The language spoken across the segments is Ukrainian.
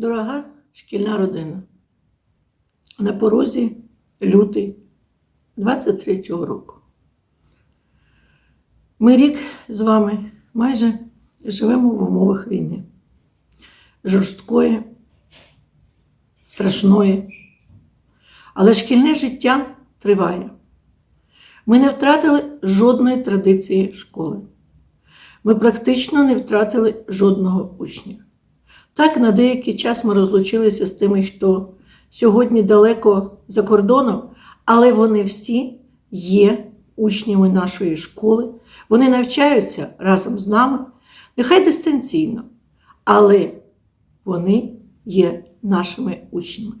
Дорога шкільна родина. На порозі лютий 23-го року. Ми рік з вами майже живемо в умовах війни. Жорсткої, страшної. Але шкільне життя триває. Ми не втратили жодної традиції школи. Ми практично не втратили жодного учня. Так, на деякий час ми розлучилися з тими, хто сьогодні далеко за кордоном, але вони всі є учнями нашої школи. Вони навчаються разом з нами, нехай дистанційно, але вони є нашими учнями.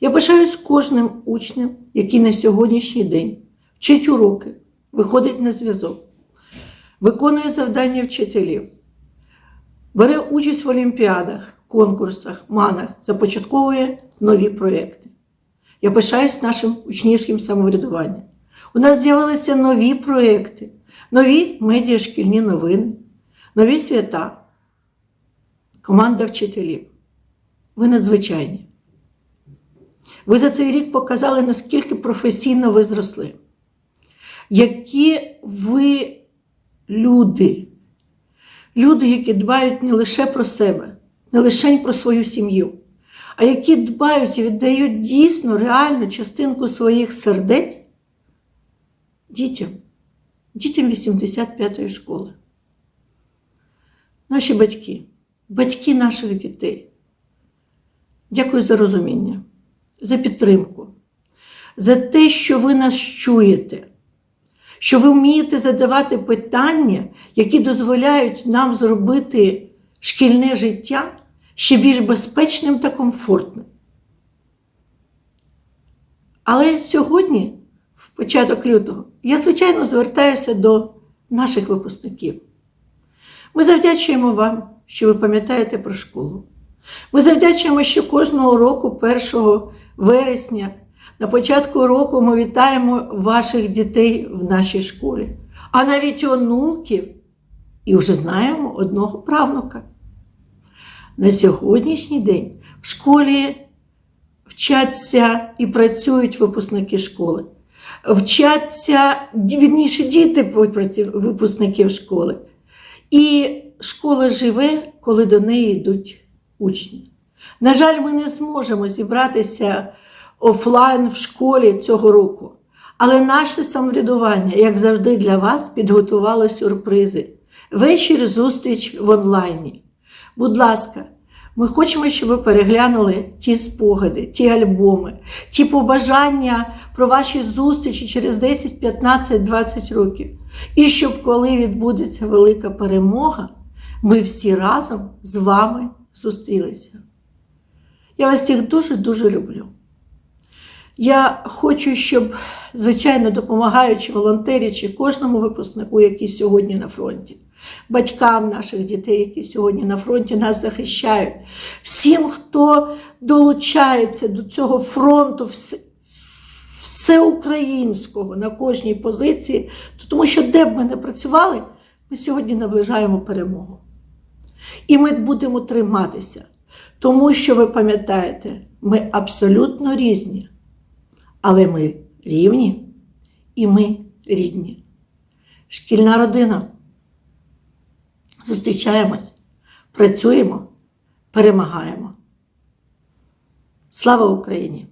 Я бажаюсь кожним учнем, який на сьогоднішній день вчить уроки, виходить на зв'язок, виконує завдання вчителів, бере участь в олімпіадах, конкурсах, манах, започатковує нові проєкти. Я пишаюсь нашим учнівським самоврядуванням. У нас з'явилися нові проєкти, нові медіашкільні новини, нові свята, команда вчителів. Ви надзвичайні. Ви за цей рік показали, наскільки професійно ви зросли. Які ви люди, люди, які дбають не лише про себе, не лише про свою сім'ю, а які дбають і віддають дійсно реальну частинку своїх сердець дітям, дітям 85-ї школи. Наші батьки, батьки наших дітей. Дякую за розуміння, за підтримку, за те, що ви нас чуєте, що ви вмієте задавати питання, які дозволяють нам зробити шкільне життя ще більш безпечним та комфортним. Але сьогодні, в початок лютого, я, звичайно, звертаюся до наших випускників. Ми завдячуємо вам, що ви пам'ятаєте про школу. Ми завдячуємо, що кожного року, 1 вересня, на початку року ми вітаємо ваших дітей в нашій школі, а навіть онуків, і вже знаємо одного правнука. На сьогоднішній день в школі вчаться і працюють випускники школи. Вчаться вірніше, діти випускників школи. І школа живе, коли до неї йдуть учні. На жаль, ми не зможемо зібратися офлайн в школі цього року. Але наше самоврядування, як завжди, для вас підготувало сюрпризи. Вечір зустріч в онлайні. Будь ласка, ми хочемо, щоб ви переглянули ті спогади, ті альбоми, ті побажання про ваші зустрічі через 10, 15, 20 років. І щоб, коли відбудеться велика перемога, ми всі разом з вами зустрілися. Я вас всіх дуже-дуже люблю. Я хочу, щоб, звичайно, допомагаючи волонтерячи кожному випускнику, який сьогодні на фронті, батькам наших дітей, які сьогодні на фронті нас захищають, всім, хто долучається до цього фронту всеукраїнського на кожній позиції, тому що де б ми не працювали, ми сьогодні наближаємо перемогу. І ми будемо триматися, тому що ви пам'ятаєте, ми абсолютно різні, але ми рівні і ми рідні. Шкільна родина. Зустрічаємось, працюємо, перемагаємо. Слава Україні!